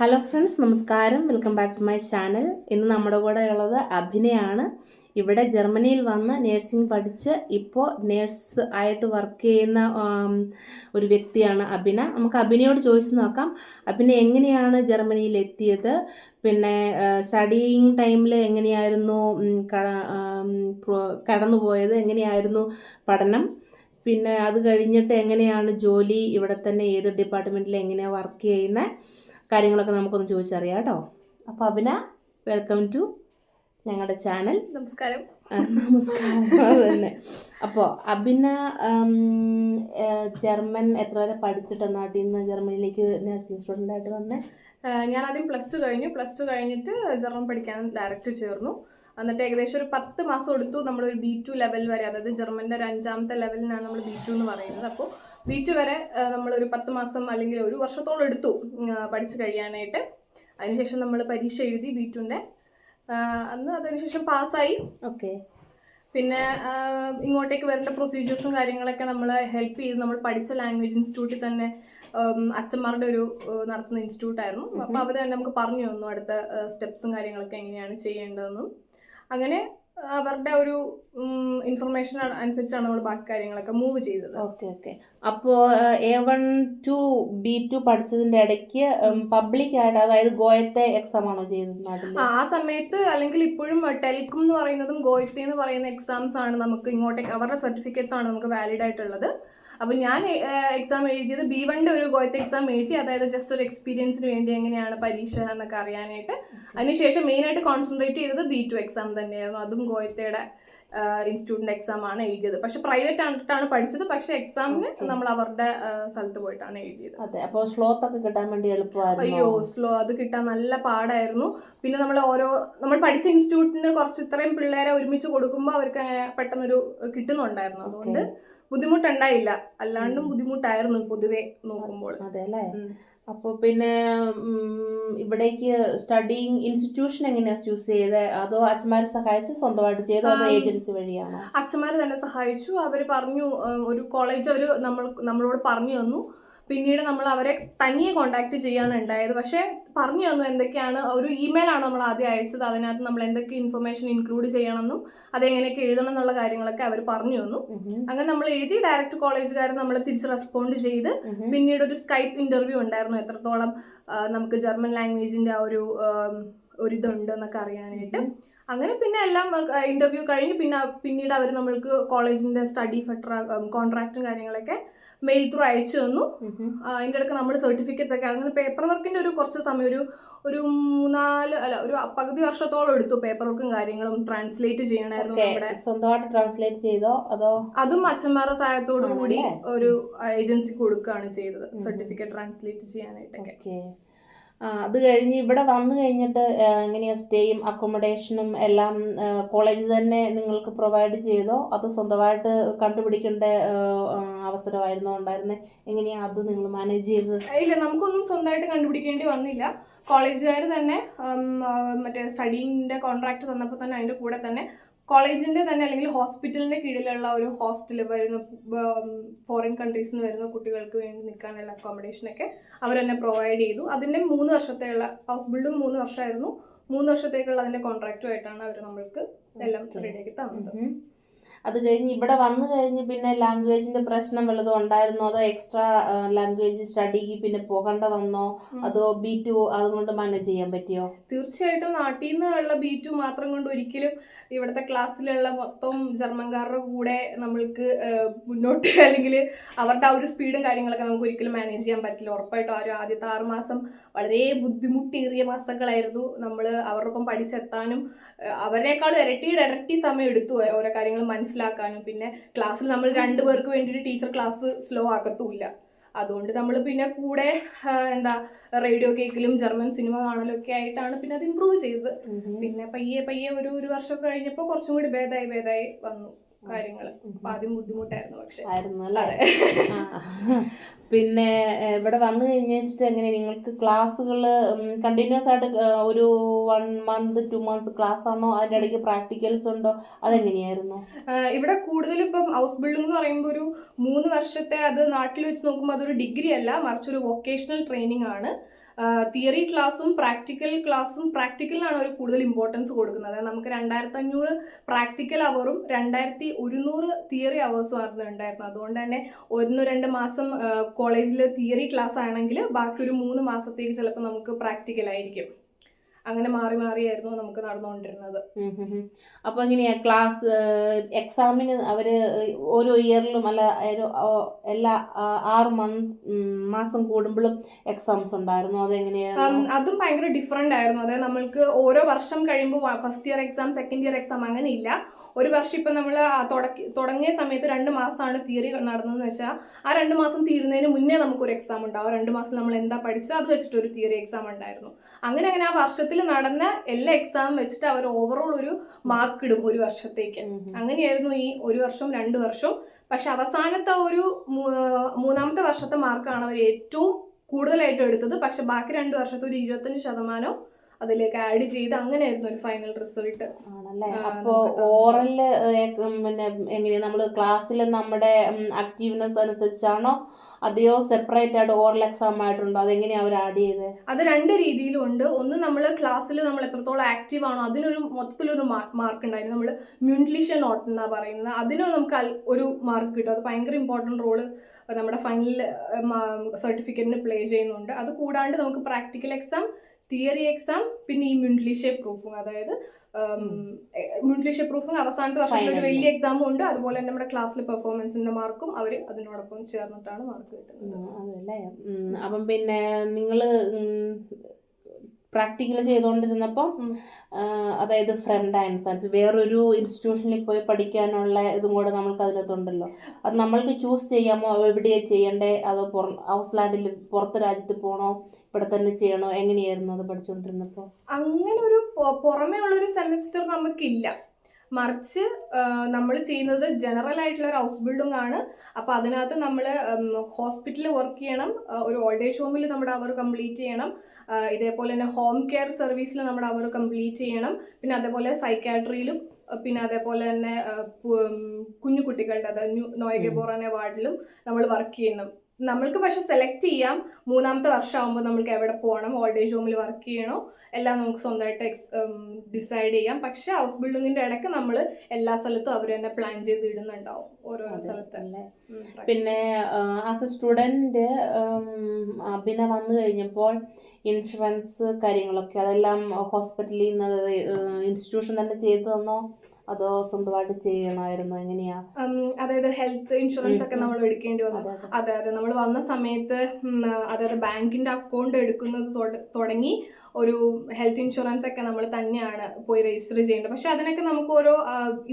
Hello friends നമസ്കാരം. Welcome back to my channel ഇന്ന് നമ്മുടെ കൂടെ ഉള്ളത് അഭിനയാണ്. ഇവിടെ ജർമ്മനിയിൽ വന്ന് നേഴ്സിംഗ് പഠിച്ച് ഇപ്പോൾ നേഴ്സ് ആയിട്ട് വർക്ക് ചെയ്യുന്ന ഒരു വ്യക്തിയാണ് അഭിന. നമുക്ക് അഭിനയോട് ചോദിച്ചു നോക്കാം. അഭിന എങ്ങനെയാണ് ജർമ്മനിയിൽ എത്തിയത്? പിന്നെ സ്റ്റഡിയിങ് ടൈമിൽ എങ്ങനെയായിരുന്നു? കടന്നു പോയത് കടന്നുപോയത്? എങ്ങനെയായിരുന്നു പഠനം? പിന്നെ അത് കഴിഞ്ഞിട്ട് എങ്ങനെയാണ് ജോലി? ഇവിടെ തന്നെ ഏത് ഡിപ്പാർട്ട്മെന്റിൽ എങ്ങനെയാണ് വർക്ക് ചെയ്യുന്ന? കാര്യങ്ങളൊക്കെ നമുക്കൊന്ന് ചോദിച്ചറിയാം കേട്ടോ. അപ്പോൾ അഭിന വെൽക്കം ടു ഞങ്ങളുടെ ചാനൽ നമസ്കാരം. നമസ്കാരം. തന്നെ. അപ്പോൾ അഭിന ജർമ്മൻ എത്ര വരെ പഠിച്ചിട്ട് നാട്ടിൽ നിന്ന് ജർമ്മനിയിലേക്ക് നഴ്സിംഗ് സ്റ്റുഡന്റ് ആയിട്ട് വന്നേ? ഞാൻ ആദ്യം പ്ലസ് ടു കഴിഞ്ഞു. പ്ലസ് ടു കഴിഞ്ഞിട്ട് ജർമ്മൻ പഠിക്കാൻ ഡയറക്റ്റ് ചേർന്നു. എന്നിട്ട് ഏകദേശം ഒരു പത്ത് മാസം എടുത്തു നമ്മൾ ഒരു ബി ടു ലെവൽ വരെ അതായത് ജർമ്മന്റെ ഒരു അഞ്ചാമത്തെ ലെവലിനാണ് നമ്മൾ ബി ടു എന്ന് പറയുന്നത്. അപ്പോൾ ബി ടു വരെ നമ്മൾ ഒരു പത്ത് മാസം അല്ലെങ്കിൽ ഒരു വർഷത്തോളം എടുത്തു പഠിച്ചു കഴിയാനായിട്ട്. അതിനുശേഷം നമ്മൾ പരീക്ഷ എഴുതി ബി ടുന്റെ അന്ന് അതിനുശേഷം പാസ്സായി. ഓക്കെ പിന്നെ ഇങ്ങോട്ടേക്ക് വരേണ്ട പ്രൊസീജിയേഴ്സും കാര്യങ്ങളൊക്കെ നമ്മൾ ഹെൽപ്പ് ചെയ്ത് നമ്മൾ പഠിച്ച ലാംഗ്വേജ് ഇൻസ്റ്റിറ്റ്യൂട്ടിൽ തന്നെ അച്ഛന്മാരുടെ ഒരു നടത്തുന്ന ഇൻസ്റ്റിറ്റ്യൂട്ടായിരുന്നു അപ്പോൾ അവർ തന്നെ നമുക്ക് പറഞ്ഞു തന്നു അടുത്ത സ്റ്റെപ്സും കാര്യങ്ങളൊക്കെ എങ്ങനെയാണ് ചെയ്യേണ്ടതെന്നും. അങ്ങനെ അവരുടെ ഒരു ഇൻഫർമേഷൻ അനുസരിച്ചാണ് നമ്മൾ ബാക്കി കാര്യങ്ങളൊക്കെ മൂവ് ചെയ്തത്. ഓക്കെ ഓക്കെ അപ്പോൾ A one to B two പഠിച്ചതിന്റെ ഇടയ്ക്ക് പബ്ലിക് ആയിട്ട് അതായത് ഗോയത്തെ എക്സാം ആണോ ചെയ്തത് ആ സമയത്ത് അല്ലെങ്കിൽ ഇപ്പോഴും ടെൽക്കും എന്ന് പറയുന്നതും ഗോയത്തെ എന്ന് പറയുന്ന എക്സാംസ് ആണ് നമുക്ക് ഇങ്ങോട്ടേക്ക് അവരുടെ സർട്ടിഫിക്കറ്റ്സ് ആണ് നമുക്ക് വാലിഡ് ആയിട്ടുള്ളത്. അപ്പോൾ ഞാൻ എക്സാം എഴുതിയത് ബി വണ്ണിന്റെ ഒരു കോയത്തെ എക്സാം എഴുതി അതായത് ജസ്റ്റ് ഒരു എക്സ്പീരിയൻസിന് വേണ്ടി എങ്ങനെയാണ് പരീക്ഷ എന്നൊക്കെ അറിയാനായിട്ട്. അതിനുശേഷം മെയിനായിട്ട് കോൺസെൻട്രേറ്റ് ചെയ്തത് ബി ടു എക്സാം തന്നെയായിരുന്നു. അതും ഗോയത്തയുടെ ഇൻസ്റ്റിറ്റ്യൂട്ടിന്റെ എക്സാം ആണ് എഴുതിയത്. പക്ഷെ പ്രൈവറ്റ് ആയിട്ടാണ് പഠിച്ചത്. പക്ഷെ എക്സാമിന് നമ്മൾ അവരുടെ സ്ഥലത്ത് പോയിട്ടാണ് എഴുതിയത്. അതെ. അപ്പോൾ സ്ലോത്ത് ഒക്കെ കിട്ടാൻ വേണ്ടി എളുപ്പമായിരുന്നു. അയ്യോ സ്ലോ അത് കിട്ടാൻ നല്ല പാടായിരുന്നു. പിന്നെ നമ്മൾ ഓരോ നമ്മൾ പഠിച്ച ഇൻസ്റ്റിറ്റ്യൂട്ടിന് കുറച്ച് ഇത്രയും പിള്ളേരെ ഒരുമിച്ച് കൊടുക്കുമ്പോൾ അവർക്ക് അങ്ങനെ പെട്ടെന്നൊരു കിട്ടുന്നുണ്ടായിരുന്നു. അതുകൊണ്ട് ബുദ്ധിമുട്ടുണ്ടായില്ല. അല്ലാണ്ടും ബുദ്ധിമുട്ടായിരുന്നു പൊതുവെ നോക്കുമ്പോൾ. അതെ അല്ലേ. അപ്പോൾ പിന്നെ ഇവിടേക്ക് സ്റ്റഡിങ് ഇൻസ്റ്റിറ്റ്യൂഷൻ എങ്ങനെയാണ് ചൂസ് ചെയ്തത് അതോ അച്ഛന്മാരെ സഹായിച്ചു സ്വന്തമായിട്ട് ചെയ്തോ അതോ ഏജൻസി വഴിയാണോ? അച്ഛന്മാർ തന്നെ സഹായിച്ചു. അവർ പറഞ്ഞു ഒരു കോളേജ് അവർ നമ്മൾ നമ്മളോട് പറഞ്ഞു തന്നു. പിന്നീട് നമ്മൾ അവരെ തനിയെ കോണ്ടാക്ട് ചെയ്യാണ് ഉണ്ടായത്. പക്ഷേ പറഞ്ഞു തന്നു എന്തൊക്കെയാണ് ഒരു ഇമെയിലാണ് നമ്മൾ ആദ്യം അയച്ചത്. അതിനകത്ത് നമ്മൾ എന്തൊക്കെ ഇൻഫർമേഷൻ ഇൻക്ലൂഡ് ചെയ്യണമെന്നും അതെങ്ങനെയൊക്കെ എഴുതണം എന്നുള്ള കാര്യങ്ങളൊക്കെ അവർ പറഞ്ഞു തന്നു. അങ്ങനെ നമ്മൾ എഴുതി ഡയറക്റ്റ് കോളേജുകാർ നമ്മൾ തിരിച്ച് റെസ്പോണ്ട് ചെയ്ത് പിന്നീട് ഒരു സ്കൈപ്പ് ഇന്റർവ്യൂ ഉണ്ടായിരുന്നു. എത്രത്തോളം നമുക്ക് ജർമ്മൻ ലാംഗ്വേജിന്റെ ആ ഒരു ഒരു ഇതുണ്ട് എന്നൊക്കെ അറിയാനായിട്ട്. അങ്ങനെ പിന്നെ എല്ലാം ഇന്റർവ്യൂ കഴിഞ്ഞ് പിന്നെ പിന്നീട് അവർ നമ്മൾക്ക് കോളേജിന്റെ സ്റ്റഡി ഫെട്ര കോൺട്രാക്റ്റും കാര്യങ്ങളൊക്കെ മെയിൽ ത്രൂ അയച്ചു തന്നു. അതിന്റെ ഇടയ്ക്ക് നമ്മൾ സർട്ടിഫിക്കറ്റ്സ് ഒക്കെ അങ്ങനെ പേപ്പർ വർക്കിന്റെ ഒരു കുറച്ച് സമയം ഒരു ഒരു മൂന്നാൽ അല്ല ഒരു പകുതി വർഷത്തോളം എടുത്തു പേപ്പർ വർക്കും കാര്യങ്ങളും ട്രാൻസ്ലേറ്റ് ചെയ്യണമായിരുന്നു നമ്മുടെ സ്വന്തമായിട്ട് ട്രാൻസ്ലേറ്റ് ചെയ്തോ? അതോ? അതും അച്ഛന്മാരുടെ സഹായത്തോടു കൂടി ഒരു ഏജൻസി കൊടുക്കുകയാണ് ചെയ്തത്. സർട്ടിഫിക്കറ്റ് ട്രാൻസ്ലേറ്റ് ചെയ്യാനായിട്ടൊക്കെ. അത് കഴിഞ്ഞ് ഇവിടെ വന്നു കഴിഞ്ഞിട്ട് എങ്ങനെയാണ് എങ്ങനെയാ സ്റ്റേയും അക്കോമഡേഷനും എല്ലാം കോളേജ് തന്നെ നിങ്ങൾക്ക് പ്രൊവൈഡ് ചെയ്തോ? അത് സ്വന്തമായിട്ട് കണ്ടുപിടിക്കേണ്ട അവസരമായിരുന്നോ ഉണ്ടായിരുന്നത് എങ്ങനെയാണ് അത് നിങ്ങൾ മാനേജ് ചെയ്തത്? ഇല്ല നമുക്കൊന്നും സ്വന്തമായിട്ട് കണ്ടുപിടിക്കേണ്ടി വന്നില്ല. കോളേജുകാർ തന്നെ മറ്റേ സ്റ്റഡിങ്ങിന്റെ കോൺട്രാക്ട് തന്നപ്പോൾ തന്നെ അതിന്റെ കൂടെ തന്നെ കോളേജിന്റെ തന്നെ അല്ലെങ്കിൽ ഹോസ്പിറ്റലിന്റെ കീഴിലുള്ള ഒരു ഹോസ്റ്റൽ വരുന്ന ഫോറിൻ കൺട്രീസിൽ നിന്ന് വരുന്ന കുട്ടികൾക്ക് വേണ്ടി നിൽക്കാനുള്ള അക്കോമഡേഷൻ ഒക്കെ അവർ തന്നെ പ്രൊവൈഡ് ചെയ്തു അതിന്റെ മൂന്ന് വർഷത്തെയുള്ള ഹൗസ് ബിൽഡിംഗ് മൂന്ന് വർഷമായിരുന്നു മൂന്ന് വർഷത്തേക്കുള്ള അതിന്റെ കോൺട്രാക്റ്റുമായിട്ടാണ് അവർ നമ്മൾക്ക് എല്ലാം. റെഡിയാക്കി തന്നത്. അത് കഴിഞ്ഞ് ഇവിടെ വന്നു കഴിഞ്ഞ് പിന്നെ ലാംഗ്വേജിന്റെ പ്രശ്നം വല്ലതും ഉണ്ടായിരുന്നോ? അതോ എക്സ്ട്രാ ലാംഗ്വേജ് സ്റ്റഡിക്ക് പിന്നെ പോകേണ്ട വന്നോ? അതോ ബി ടു അതുകൊണ്ട് മാനേജ് ചെയ്യാൻ പറ്റിയോ? തീർച്ചയായിട്ടും നാട്ടിൽ നിന്നുള്ള ബി ടു മാത്രം കൊണ്ട് ഒരിക്കലും ഇവിടുത്തെ ക്ലാസ്സിലുള്ള മൊത്തം ജർമ്മൻകാരുടെ കൂടെ നമ്മൾക്ക് മുന്നോട്ട് അല്ലെങ്കിൽ അവരുടെ ആ ഒരു സ്പീഡും കാര്യങ്ങളൊക്കെ നമുക്ക് ഒരിക്കലും മാനേജ് ചെയ്യാൻ പറ്റില്ല. ഉറപ്പായിട്ടും ആ ഒരു ആദ്യത്തെ ആറ് മാസം വളരെ ബുദ്ധിമുട്ടേറിയ മാസങ്ങളായിരുന്നു നമ്മൾ അവരുടെ ഒപ്പം പഠിച്ചെത്താനും അവരെക്കാളും ഇരട്ടിയുടെ ഇരട്ടി സമയം എടുത്തു ഓരോ കാര്യങ്ങൾ മനസ്സിലാക്കാനും. പിന്നെ ക്ലാസ്സിൽ നമ്മൾ രണ്ടു പേർക്ക് വേണ്ടിയിട്ട് ടീച്ചർ ക്ലാസ് സ്ലോ ആക്കത്തുമില്ല അതുകൊണ്ട് നമ്മൾ പിന്നെ കൂടെ എന്താ റേഡിയോ കേക്കിലും ജർമ്മൻ സിനിമ കാണലും ഒക്കെ ആയിട്ടാണ് പിന്നെ അത് ഇമ്പ്രൂവ് ചെയ്തത്. പിന്നെ പയ്യെ പയ്യെ ഒരു ഒരു വർഷം കഴിഞ്ഞപ്പോൾ കുറച്ചും കൂടി ഭേദമായി ഭേദമായി വന്നു. കാര്യങ്ങൾ ആദ്യം ബുദ്ധിമുട്ടായിരുന്നു പക്ഷെ. ആയിരുന്നു അല്ലേ? പിന്നെ ഇവിടെ വന്നു കഴിഞ്ഞിട്ട് എങ്ങനെ നിങ്ങൾക്ക് ക്ലാസ്സുകൾ കണ്ടിന്യൂസ് ആയിട്ട് ഒരു one month two months class ആണോ? അതിന്റെ ഇടയ്ക്ക് പ്രാക്ടിക്കൽസ് ഉണ്ടോ? അതെങ്ങനെയായിരുന്നു? ഇവിടെ കൂടുതലും ഇപ്പം ഹൗസ് ബിൽഡിംഗ് എന്ന് പറയുമ്പോൾ ഒരു മൂന്ന് വർഷത്തെ അത് നാട്ടിൽ വെച്ച് നോക്കുമ്പോൾ അതൊരു ഡിഗ്രി അല്ല. മറിച്ചൊരു വൊക്കേഷണൽ ട്രെയിനിങ് ആണ്. തിയറി ക്ലാസ്സും പ്രാക്ടിക്കൽ ക്ലാസ്സും പ്രാക്ടിക്കലിനാണ് അവർ കൂടുതൽ ഇമ്പോർട്ടൻസ് കൊടുക്കുന്നത്. അതായത് നമുക്ക് രണ്ടായിരത്തി അഞ്ഞൂറ് പ്രാക്ടിക്കൽ അവറും രണ്ടായിരത്തി ഒരുന്നൂറ് തിയറി അവേഴ്സും ആയിരുന്നു ഉണ്ടായിരുന്നത്. അതുകൊണ്ട് തന്നെ ഒന്ന് രണ്ട് മാസം കോളേജിൽ തിയറി ക്ലാസ് ആണെങ്കിൽ ബാക്കി ഒരു മൂന്ന് മാസത്തേക്ക് ചിലപ്പോൾ നമുക്ക് പ്രാക്ടിക്കൽ ആയിരിക്കും. അങ്ങനെ മാറി മാറിയായിരുന്നു നമുക്ക് നടന്നുകൊണ്ടിരുന്നത്. അപ്പോൾ എങ്ങനെയാ? ക്ലാസ് എക്സാമിന് അവർ ഓരോ ഇയറിലും അല്ല എല്ലാ ആറ് മന്ത് മാസം കൂടുമ്പോഴും എക്സാംസ് ഉണ്ടായിരുന്നു. അതെങ്ങനെയാണ് അതും ഭയങ്കര ഡിഫറെന്റ് ആയിരുന്നു. അതായത് നമ്മൾക്ക് ഓരോ വർഷം കഴിയുമ്പോൾ first year exam second year exam അങ്ങനെ ഇല്ല. ഒരു വർഷം ഇപ്പം നമ്മൾ തുടങ്ങിയ സമയത്ത് രണ്ട് മാസമാണ് തിയറി നടന്നതെന്ന് വെച്ചാൽ ആ രണ്ട് മാസം തീരുന്നതിന് മുന്നേ നമുക്കൊരു എക്സാം ഉണ്ടാവും. ആ രണ്ട് മാസം നമ്മൾ എന്താ പഠിച്ചത് അത് വെച്ചിട്ട് ഒരു തിയറി എക്സാം ഉണ്ടായിരുന്നു. അങ്ങനെ അങ്ങനെ ആ വർഷത്തിൽ നടന്ന എല്ലാ എക്സാം വെച്ചിട്ട് അവർ ഓവറോൾ ഒരു മാർക്ക് ഇടും ഒരു വർഷത്തേക്ക്. അങ്ങനെയായിരുന്നു ഈ ഒരു വർഷം രണ്ട് വർഷം പക്ഷെ അവസാനത്തെ ഒരു മൂന്നാമത്തെ വർഷത്തെ മാർക്കാണ് അവർ ഏറ്റവും കൂടുതലായിട്ട് എടുത്തത്. പക്ഷെ ബാക്കി രണ്ട് വർഷത്തെ ഒരു ഇരുപത്തഞ്ച് ശതമാനം അതിലേക്ക് ആഡ് ചെയ്ത് അങ്ങനെയായിരുന്നു ഒരു ഫൈനൽ റിസൾട്ട് ആണല്ലേ? അപ്പോ. ഓറൽ പിന്നെ എങ്ങനെയാ നമ്മൾ ക്ലാസ്സിൽ നമ്മുടെ ആക്റ്റീവ്നെസ് അനുസരിച്ചാണോ? അതെയോ സെപ്പറേറ്റ് ആയിട്ട് ഓറൽ എക്സാം ആയിട്ടുണ്ടോ? അതെങ്ങനെയാ അവർ ആഡ് ചെയ്ത്? അത് രണ്ട് രീതിയിലും ഉണ്ട്. ഒന്ന് നമ്മൾ ക്ലാസ്സിൽ നമ്മൾ എത്രത്തോളം ആക്റ്റീവ് ആണോ അതിനൊരു മൊത്തത്തിലൊരു മാർക്ക് ഉണ്ടായിരുന്നു. നമ്മൾ മ്യൂൺലിഷൻ നോട്ട് എന്നാ പറയുന്നത്. അതിനോ നമുക്ക് ഒരു മാർക്ക് കിട്ടും. അത് ഭയങ്കര ഇമ്പോർട്ടന്റ് റോൾ നമ്മുടെ ഫൈനൽ സർട്ടിഫിക്കറ്റിന് പ്ലേ ചെയ്യുന്നുണ്ട്. അത് കൂടാണ്ട് നമുക്ക് പ്രാക്ടിക്കൽ എക്സാം തിയറി എക്സാം പിന്നെ ഈ മ്യൂൺലിഷെ പ്രൂഫും അതായത് മ്യൂൺലിഷെ പ്രൂഫും അവസാനത്തെ വർഷത്തിൽ ഒരു വലിയ എക്സാമും ഉണ്ട്. അതുപോലെ തന്നെ നമ്മുടെ ക്ലാസ്സിലെ പെർഫോമൻസിന്റെ മാർക്കും അവർ അതിനോടൊപ്പം ചേർന്നിട്ടാണ് മാർക്ക് കിട്ടുന്നത്. അതല്ലേ? അപ്പം പിന്നെ നിങ്ങൾ പ്രാക്ടിക്കൽ ചെയ്തുകൊണ്ടിരുന്നപ്പോൾ ഉം. അതായത് ഫ്രണ്ട് ആൻഡ് സൺസ് വേറൊരു ഇൻസ്റ്റിറ്റ്യൂഷനിൽ പോയി പഠിക്കാനുള്ള ഇതും കൂടെ നമ്മൾക്ക് അതിനകത്തുണ്ടല്ലോ അത് നമ്മൾക്ക് ചൂസ് ചെയ്യാമോ? എവിടെയാണ് ചെയ്യണ്ടേ? അതോ പുറം ഔസ്ലാൻഡിൽ പുറത്ത് രാജ്യത്ത് പോകണോ ഇവിടെ തന്നെ ചെയ്യണോ? എങ്ങനെയായിരുന്നു അത് പഠിച്ചുകൊണ്ടിരുന്നപ്പോൾ അങ്ങനെ ഒരു പുറമേ ഉള്ളൊരു സെമിസ്റ്റർ നമുക്കില്ല. മറിച്ച് നമ്മൾ ചെയ്യുന്നത് ജനറൽ ആയിട്ടുള്ള ഒരു ഹൗസ് ബിൽഡിംഗ് ആണ്. അപ്പോൾ അതിനകത്ത് നമ്മൾ ഹോസ്പിറ്റലിൽ വർക്ക് ചെയ്യണം. ഒരു ഓൾഡ് ഏജ് ഹോമിൽ നമ്മുടെ അവർ കംപ്ലീറ്റ് ചെയ്യണം. ഇതേപോലെ തന്നെ ഹോം കെയർ സർവീസിൽ നമ്മുടെ അവർ കംപ്ലീറ്റ് ചെയ്യണം. പിന്നെ അതേപോലെ സൈക്കാട്രിയിലും പിന്നെ അതേപോലെ തന്നെ കുഞ്ഞു കുട്ടികളുടെ അതായത് ന്യൂ നോയഗബോറാനെ വാർഡിലും നമ്മൾ വർക്ക് ചെയ്യണം. നമ്മൾക്ക് പക്ഷെ സെലക്ട് ചെയ്യാം. മൂന്നാമത്തെ വർഷമാകുമ്പോൾ നമ്മൾക്ക് എവിടെ പോകണം ഓൾഡ് ഏജ് ഹോമിൽ വർക്ക് ചെയ്യണോ എല്ലാം നമുക്ക് സ്വന്തമായിട്ട് എക്സ് ഡിസൈഡ് ചെയ്യാം. പക്ഷെ ഹൗസ് ബിൽഡിങ്ങിന്റെ ഇടയ്ക്ക് നമ്മൾ എല്ലാ സ്ഥലത്തും അവർ തന്നെ പ്ലാൻ ചെയ്ത് ഇടുന്നുണ്ടാവും ഓരോ സ്ഥലത്ത്. അല്ലേ? പിന്നെ ആസ് എ സ്റ്റുഡന്റ് പിന്നെ വന്നു കഴിഞ്ഞപ്പോൾ ഇൻഷുറൻസ് കാര്യങ്ങളൊക്കെ അതെല്ലാം ഹോസ്പിറ്റലിൽ നിന്ന് ഇൻസ്റ്റിറ്റ്യൂഷൻ തന്നെ ചെയ്തു തന്നോ? അതോ സ്വന്തമായിട്ട് ചെയ്യണമായിരുന്നു? എങ്ങനെയാ? അതായത് ഹെൽത്ത് ഇൻഷുറൻസ് ഒക്കെ. നമ്മൾ എടുക്കേണ്ടി വന്നു. അതെ അതെ. അതെ അതെ. നമ്മൾ വന്ന സമയത്ത് അതായത് ബാങ്കിന്റെ അക്കൗണ്ട് എടുക്കുന്നത് തുടങ്ങി ഒരു ഹെൽത്ത് ഇൻഷുറൻസ് ഒക്കെ നമ്മൾ തന്നെയാണ് പോയി രജിസ്റ്റർ ചെയ്യേണ്ടത്. പക്ഷെ അതിനൊക്കെ നമുക്ക് ഓരോ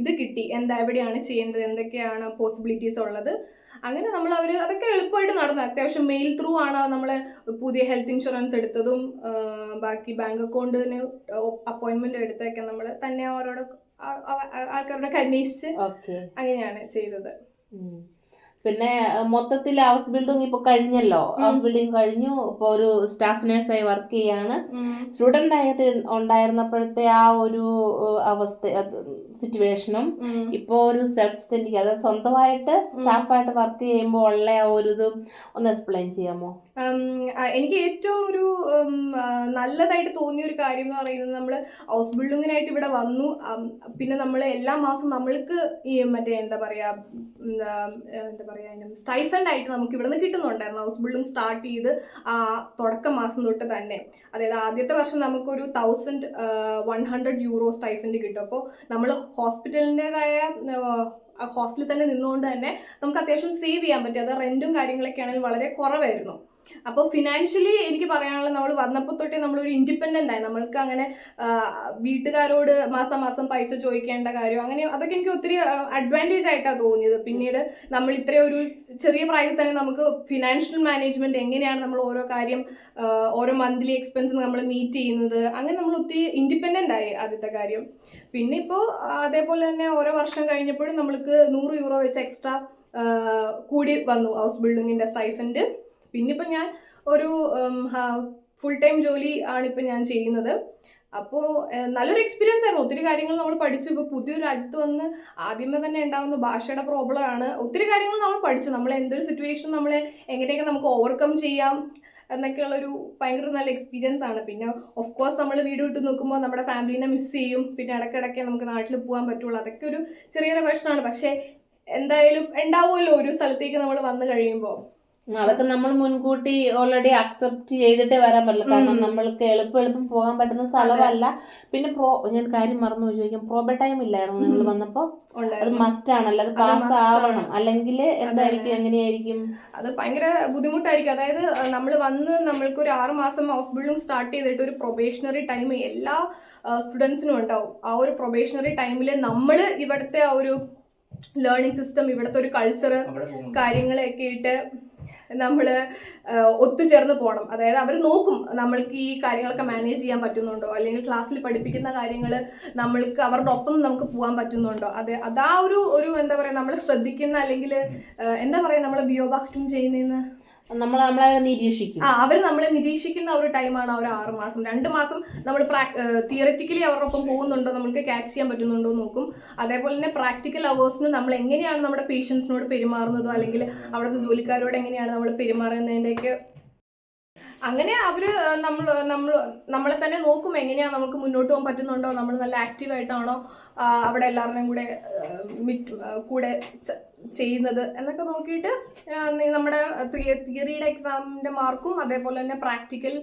ഇത് കിട്ടി. എന്താ എവിടെയാണ് ചെയ്യേണ്ടത്? എന്തൊക്കെയാണ് പോസിബിലിറ്റീസ് ഉള്ളത്? അങ്ങനെ നമ്മൾ അവർ അതൊക്കെ എളുപ്പമായിട്ട് നടന്നു. അത്യാവശ്യം മെയിൽ ത്രൂ ആണ് നമ്മൾ പുതിയ ഹെൽത്ത് ഇൻഷുറൻസ് എടുത്തതും ബാക്കി ബാങ്ക് അക്കൗണ്ടിന് അപ്പോയിന്റ്മെന്റ് എടുത്തൊക്കെ നമ്മൾ തന്നെ അവരോട് ആ- ആ- ആൾക്കാരോടൊക്കെ അന്വേഷിച്ച് ഓക്കെ. അങ്ങനെയാണ് ചെയ്തത്. പിന്നെ മൊത്തത്തിൽ ഹൗസ് ബിൽഡിംഗ് ഇപ്പൊ കഴിഞ്ഞല്ലോ? ഹൗസ് ബിൽഡിംഗ് കഴിഞ്ഞു. ഇപ്പൊ ഒരു സ്റ്റാഫ് നേഴ്സായി വർക്ക് ചെയ്യാണ്. സ്റ്റുഡന്റ് ആയിട്ട് ഉണ്ടായിരുന്നപ്പോഴത്തെ ആ ഒരു അവസ്ഥ സിറ്റുവേഷനും ഇപ്പോ ഇപ്പോൾ ഒരു സെൽഫ് സ്റ്റൻഡിങ് അതായത് സ്വന്തമായിട്ട് സ്റ്റാഫായിട്ട് വർക്ക് ചെയ്യുമ്പോൾ ഉള്ള ആ ഒരു ഇത് ഒന്ന് എക്സ്പ്ലെയിൻ ചെയ്യാമോ? എനിക്ക് ഏറ്റവും ഒരു നല്ലതായിട്ട് തോന്നിയ ഒരു കാര്യം എന്ന് പറയുന്നത് നമ്മൾ ഹൗസ് ബിൽഡിങ്ങിനായിട്ട് ഇവിടെ വന്നു. പിന്നെ നമ്മൾ എല്ലാ മാസവും നമ്മൾക്ക് ഈ മറ്റേ എന്താ പറയാ എന്താ പറയുക പറയാ സ്റ്റൈഫൻഡ് ആയിട്ട് നമുക്ക് ഇവിടെ നിന്ന് കിട്ടുന്നുണ്ടായിരുന്നു ഹൗസ് ബിൽഡിംഗ് സ്റ്റാർട്ട് ചെയ്ത് ആ തുടക്കം മാസം തൊട്ട് തന്നെ. അതായത് ആദ്യത്തെ വർഷം നമുക്കൊരു thousand one hundred euro stipend കിട്ടും. അപ്പോൾ നമ്മൾ ഹോസ്പിറ്റലിന്റെതായ ഹോസ്റ്റലിൽ തന്നെ നിന്നുകൊണ്ട് തന്നെ നമുക്ക് അത്യാവശ്യം സേവ് ചെയ്യാൻ പറ്റും. അത് റെന്റും കാര്യങ്ങളൊക്കെ ആണെങ്കിൽ വളരെ കുറവായിരുന്നു. അപ്പോൾ ഫിനാൻഷ്യലി എനിക്ക് പറയാനുള്ളത് നമ്മൾ വന്നപ്പോൾ തൊട്ടേ നമ്മളൊരു ഇൻഡിപെൻഡന്റ് ആയി. നമ്മൾക്ക് അങ്ങനെ വീട്ടുകാരോട് മാസം മാസം പൈസ ചോദിക്കേണ്ട കാര്യം അങ്ങനെ അതൊക്കെ എനിക്ക് ഒത്തിരി അഡ്വാന്റേജ് ആയിട്ടാണ് തോന്നിയത്. പിന്നീട് നമ്മൾ ഇത്രയും ഒരു ചെറിയ പ്രായത്തിൽ തന്നെ നമുക്ക് ഫിനാൻഷ്യൽ മാനേജ്മെന്റ് എങ്ങനെയാണ് നമ്മൾ ഓരോ കാര്യം ഓരോ മന്ത്ലി എക്സ്പെൻസ് നമ്മൾ മീറ്റ് ചെയ്യുന്നത് അങ്ങനെ നമ്മൾ ഒത്തിരി ഇൻഡിപെൻഡന്റ് ആയി ആദ്യത്തെ കാര്യം. പിന്നെ ഇപ്പോൾ അതേപോലെ തന്നെ ഓരോ വർഷം കഴിഞ്ഞപ്പോഴും നമ്മൾക്ക് നൂറ് യൂറോ വെച്ച് എക്സ്ട്രാ കൂടി വന്നു. ഹൗസ് ബിൽഡിങ്ങിന്റെ സ്റ്റൈഫൻഡ് പിന്നെ ഇപ്പം ഞാൻ ഒരു ഫുൾ ടൈം ജോലി ആണ് ഇപ്പം ഞാൻ ചെയ്യുന്നത്. അപ്പോൾ നല്ലൊരു എക്സ്പീരിയൻസ് ആയിരുന്നു. ഒത്തിരി കാര്യങ്ങൾ നമ്മൾ പഠിച്ചു. ഇപ്പോൾ പുതിയൊരു രാജ്യത്ത് വന്ന് ആദ്യമേ തന്നെ ഉണ്ടാകുന്ന ഭാഷയുടെ പ്രോബ്ലമാണ് ഒത്തിരി കാര്യങ്ങൾ നമ്മൾ പഠിച്ചു. നമ്മൾ എന്തൊരു സിറ്റുവേഷൻ നമ്മളെ എങ്ങനെയൊക്കെ നമുക്ക് ഓവർകം ചെയ്യാം എന്നൊക്കെയുള്ളൊരു ഭയങ്കര നല്ല എക്സ്പീരിയൻസ് ആണ്. പിന്നെ ഓഫ് കോഴ്സ് നമ്മൾ വീട് വിട്ട് നോക്കുമ്പോൾ നമ്മുടെ ഫാമിലിനെ മിസ് ചെയ്യും. പിന്നെ ഇടയ്ക്കിടയ്ക്ക് നമുക്ക് നാട്ടിൽ പോകാൻ പറ്റുള്ളൂ. അതൊക്കെ ഒരു ചെറിയൊരു പ്രശ്നമാണ്. പക്ഷേ എന്തായാലും ഉണ്ടാവുമല്ലോ ഒരു സ്ഥലത്തേക്ക് നമ്മൾ വന്നു കഴിയുമ്പോൾ. അതൊക്കെ നമ്മൾ മുൻകൂട്ടി ഓൾറെഡി അക്സെപ്റ്റ് ചെയ്തിട്ടേ വരാൻ പറ്റില്ല. കാരണം. നമ്മൾക്ക് എളുപ്പം എളുപ്പം പോകാൻ പറ്റുന്ന സ്ഥലമല്ല. പിന്നെ പ്രോ ഞാൻ കാര്യം മറന്നു ചോദിക്കാം. പ്രോബ ടൈം ഇല്ലായിരുന്നു നിങ്ങൾ. വന്നപ്പോ? അത് മസ്റ്റ് ആണല്ലോ. അത് പാസ് ആവണം. അല്ലെങ്കിൽ എന്തായിരിക്കും? എങ്ങനെയായിരിക്കും? അത് ഭയങ്കര ബുദ്ധിമുട്ടായിരിക്കും. അതായത് നമ്മൾ വന്ന് നമ്മൾക്ക് ഒരു ആറ് മാസം ഹൗസ് ബിൽഡിംഗ് സ്റ്റാർട്ട് ചെയ്തിട്ട് ഒരു പ്രൊബേഷണറി ടൈം എല്ലാ സ്റ്റുഡൻസിനും ഉണ്ടാവും. ആ ഒരു പ്രൊബേഷണറി ടൈമിൽ നമ്മൾ ഇവിടുത്തെ ആ ഒരു ലേണിംഗ് സിസ്റ്റം ഇവിടുത്തെ ഒരു കൾച്ചർ കാര്യങ്ങളൊക്കെ ഇട്ട് നമ്മൾ ഒത്തുചേർന്ന് പോകണം അതായത് അവർ നോക്കും നമ്മൾക്ക് ഈ കാര്യങ്ങളൊക്കെ മാനേജ് ചെയ്യാൻ പറ്റുന്നുണ്ടോ? അല്ലെങ്കിൽ ക്ലാസ്സിൽ പഠിപ്പിക്കുന്ന കാര്യങ്ങൾ നമ്മൾക്ക് അവരുടെ ഒപ്പം നമുക്ക് പോകാൻ പറ്റുന്നുണ്ടോ? അത് അതാ ഒരു ഒരു എന്താ പറയുക നമ്മൾ ശ്രദ്ധിക്കുന്ന അല്ലെങ്കിൽ എന്താ പറയുക നമ്മൾ ബിയോബാക്റ്റും ചെയ്യുന്നതെന്ന് നമ്മളെ അവർ നമ്മളെ നിരീക്ഷിക്കുന്ന ഒരു ടൈമാണ് ആ ഒരു ആറ് മാസം. രണ്ട് മാസം നമ്മൾ തിയററ്റിക്കലി ഒപ്പം പോകുന്നുണ്ടോ? നമുക്ക് ക്യാച്ച് ചെയ്യാൻ പറ്റുന്നുണ്ടോ നോക്കും. അതേപോലെ തന്നെ പ്രാക്ടിക്കൽ അവേഴ്സിന് നമ്മൾ എങ്ങനെയാണ് നമ്മുടെ പേഷ്യൻസിനോട് പെരുമാറുന്നതോ? അല്ലെങ്കിൽ അവിടുത്തെ ജോലിക്കാരോട് എങ്ങനെയാണ് നമ്മൾ പെരുമാറുന്നതിന്റെയൊക്കെ അങ്ങനെ അവർ നമ്മൾ നമ്മൾ നമ്മളെ തന്നെ നോക്കും എങ്ങനെയാണ് നമുക്ക് മുന്നോട്ട് പോകാൻ പറ്റുന്നുണ്ടോ? നമ്മൾ നല്ല ആക്റ്റീവ് ആയിട്ടാണോ? അവിടെ എല്ലാവരുടെയും കൂടെ കൂടെ ചെയ്യുന്നത് എന്നൊക്കെ നോക്കിയിട്ട് നമ്മുടെ തിയറിയുടെ എക്സാമിന്റെ മാർക്കും അതേപോലെ തന്നെ പ്രാക്ടിക്കൽ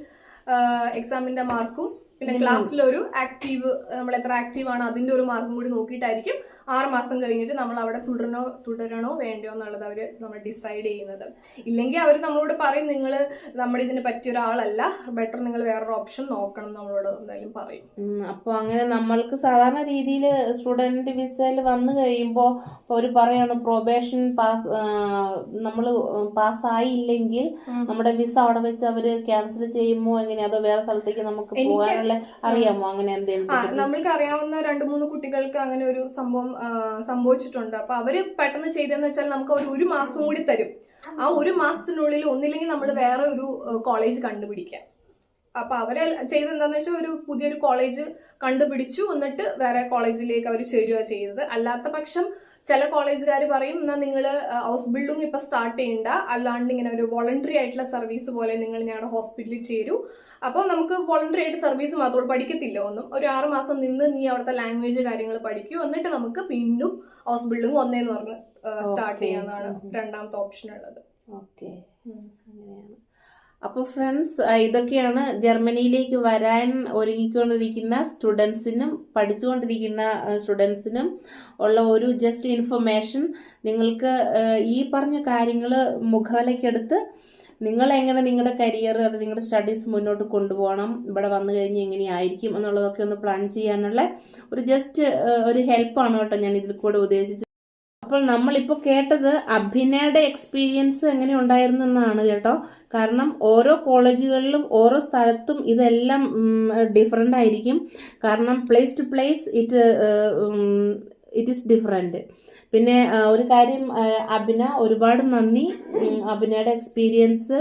എക്സാമിന്റെ മാർക്കും പിന്നെ ക്ലാസ്സിൽ ഒരു ആക്റ്റീവ് നമ്മൾ എത്ര ആക്റ്റീവ് ആണ് അതിന്റെ ഒരു മാർക്കും കൂടി നോക്കിയിട്ടായിരിക്കും ആറ് മാസം കഴിഞ്ഞിട്ട് നമ്മൾ അവിടെ തുടരണോ തുടരണോ വേണ്ടോ എന്നുള്ളത് അവർ നമ്മൾ ഡിസൈഡ് ചെയ്യുന്നത്. ഇല്ലെങ്കിൽ അവർ നമ്മളോട് പറയും നിങ്ങൾ നമ്മുടെ ഇതിന് പറ്റിയ ഒരാളല്ല ബെറ്റർ നിങ്ങൾ വേറൊരു ഓപ്ഷൻ നോക്കണം നമ്മളോട് എന്തായാലും പറയും. അപ്പോൾ അങ്ങനെ നമ്മൾക്ക് സാധാരണ രീതിയിൽ സ്റ്റുഡന്റ് വിസയിൽ വന്നു കഴിയുമ്പോൾ അവർ പറയാണ് പ്രൊബേഷൻ പാസ് നമ്മൾ പാസ്സായില്ലെങ്കിൽ നമ്മുടെ വിസ അവിടെ വെച്ച് അവർ ക്യാൻസൽ ചെയ്യുമോ എങ്ങനെയാ? അതോ വേറെ സ്ഥലത്തേക്ക് നമുക്ക് എനിക്ക് പോകാനുള്ള അറിയാമോ? അങ്ങനെ എന്തെങ്കിലും ആ നമ്മൾക്ക് അറിയാവുന്ന രണ്ട് മൂന്ന് കുട്ടികൾക്ക് അങ്ങനെ ഒരു സംഭവം സംഭവിച്ചിട്ടുണ്ട്. അപ്പൊ അവർ പെട്ടെന്ന് ചെയ്തെന്ന് വെച്ചാൽ നമുക്ക് അവർ ഒരു മാസം കൂടി തരും. ആ ഒരു മാസത്തിനുള്ളിൽ ഒന്നില്ലെങ്കിൽ നമ്മൾ വേറെ ഒരു കോളേജ് കണ്ടുപിടിക്കാം അപ്പൊ അവരെ ചെയ്തത് എന്താന്ന് വെച്ചാൽ ഒരു പുതിയൊരു കോളേജ് കണ്ടുപിടിച്ചു. എന്നിട്ട് വേറെ കോളേജിലേക്ക് അവർ ചേരുക ചെയ്തത് അല്ലാത്ത പക്ഷം ചില കോളേജുകാർ പറയും എന്നാൽ നിങ്ങൾ ഹൗസ് ബിൽഡിംഗ് ഇപ്പൊ സ്റ്റാർട്ട് ചെയ്യണ്ട. അല്ലാണ്ട് ഇങ്ങനെ ഒരു വോളണ്ടറി ആയിട്ടുള്ള സർവീസ് പോലെ നിങ്ങൾ ഞങ്ങളുടെ ഹോസ്പിറ്റലിൽ ചേരൂ. അപ്പോൾ നമുക്ക് വോളണ്ടറി ആയിട്ട് സർവീസ് മാത്രമേ പഠിക്കത്തില്ല ഒന്നും. ഒരു ആറ് മാസം നിന്ന് നീ അവിടുത്തെ ലാംഗ്വേജ് കാര്യങ്ങൾ പഠിക്കൂ. എന്നിട്ട് നമുക്ക് വീണ്ടും ഹൗസ് ബിൽഡിംഗ് ഒന്നേന്ന് പറഞ്ഞ് സ്റ്റാർട്ട്. ചെയ്യാന്നാണ് രണ്ടാമത്തെ ഓപ്ഷൻ ഉള്ളത്. ഓക്കെ അങ്ങനെയാണ്. അപ്പോൾ ഫ്രണ്ട്സ് ഇതൊക്കെയാണ് ജർമ്മനിയിലേക്ക് വരാൻ ഒരുങ്ങിക്കൊണ്ടിരിക്കുന്ന സ്റ്റുഡൻസിനും പഠിച്ചുകൊണ്ടിരിക്കുന്ന സ്റ്റുഡൻസിനും ഉള്ള ഒരു ജസ്റ്റ് ഇൻഫർമേഷൻ നിങ്ങൾക്ക് ഈ പറഞ്ഞ കാര്യങ്ങൾ മുഖവിലക്കെടുത്ത് നിങ്ങൾ എങ്ങനെ നിങ്ങളുടെ കരിയർ നിങ്ങളുടെ സ്റ്റഡീസ് മുന്നോട്ട് കൊണ്ടുപോകണം ഇവിടെ വന്നു കഴിഞ്ഞ് എങ്ങനെയായിരിക്കും എന്നുള്ളതൊക്കെ ഒന്ന് പ്ലാൻ ചെയ്യാനുള്ള ഒരു ജസ്റ്റ് ഒരു ഹെൽപ്പാണ് കേട്ടോ ഞാൻ ഇതിൽ കൂടെ ഉദ്ദേശിച്ചത്. അപ്പോൾ നമ്മളിപ്പോൾ കേട്ടത് അഭിനയുടെ എക്സ്പീരിയൻസ് എങ്ങനെ ഉണ്ടായിരുന്നു എന്നാണ് കേട്ടോ. കാരണം ഓരോ കോളേജുകളിലും ഓരോ സ്ഥലത്തും ഇതെല്ലാം ഡിഫറെന്റ് ആയിരിക്കും. കാരണം place to place it it is different പിന്നെ ഒരു കാര്യം അഭിന ഒരുപാട് നന്ദി. അഭിനയുടെ എക്സ്പീരിയൻസ്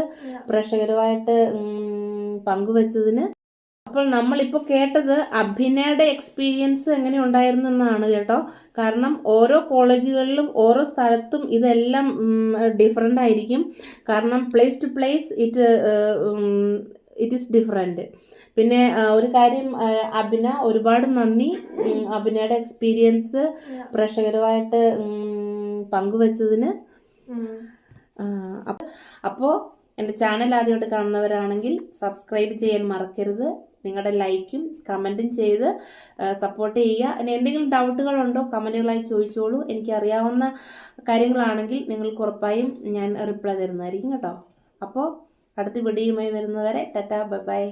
പ്രേക്ഷകരുമായിട്ട് പങ്കുവച്ചതിന്. അപ്പോൾ നമ്മളിപ്പോൾ കേട്ടത് അഭിനയുടെ എക്സ്പീരിയൻസ് എങ്ങനെ ഉണ്ടായിരുന്നു എന്നാണ് കേട്ടോ. കാരണം ഓരോ കോളേജുകളിലും ഓരോ സ്ഥലത്തും ഇതെല്ലാം ഡിഫറെന്റ് ആയിരിക്കും. കാരണം place to place it it is different പിന്നെ ഒരു കാര്യം അഭിന ഒരുപാട് നന്ദി. അഭിനയുടെ എക്സ്പീരിയൻസ് പ്രേക്ഷകരുമായിട്ട് പങ്കുവച്ചതിന്. അപ്പോൾ എന്റെ ചാനൽ ആദ്യമായിട്ട് കാണുന്നവരാണെങ്കിൽ സബ്സ്ക്രൈബ് ചെയ്യാൻ മറക്കരുത്. നിങ്ങളുടെ ലൈക്കും കമന്റും ചെയ്ത് സപ്പോർട്ട് ചെയ്യുക. ഇനി എന്തെങ്കിലും ഡൗട്ടുകളുണ്ടോ കമന്റുകളായി ചോദിച്ചോളൂ. എനിക്ക് അറിയാവുന്ന കാര്യങ്ങളാണെങ്കിൽ നിങ്ങൾക്ക് ഉറപ്പായും ഞാൻ റിപ്ലൈ തരുന്നതായിരിക്കും കേട്ടോ. അപ്പോൾ അടുത്ത വീഡിയോയുമായി വരുന്നവരെ ടാറ്റാ ബൈ ബൈ.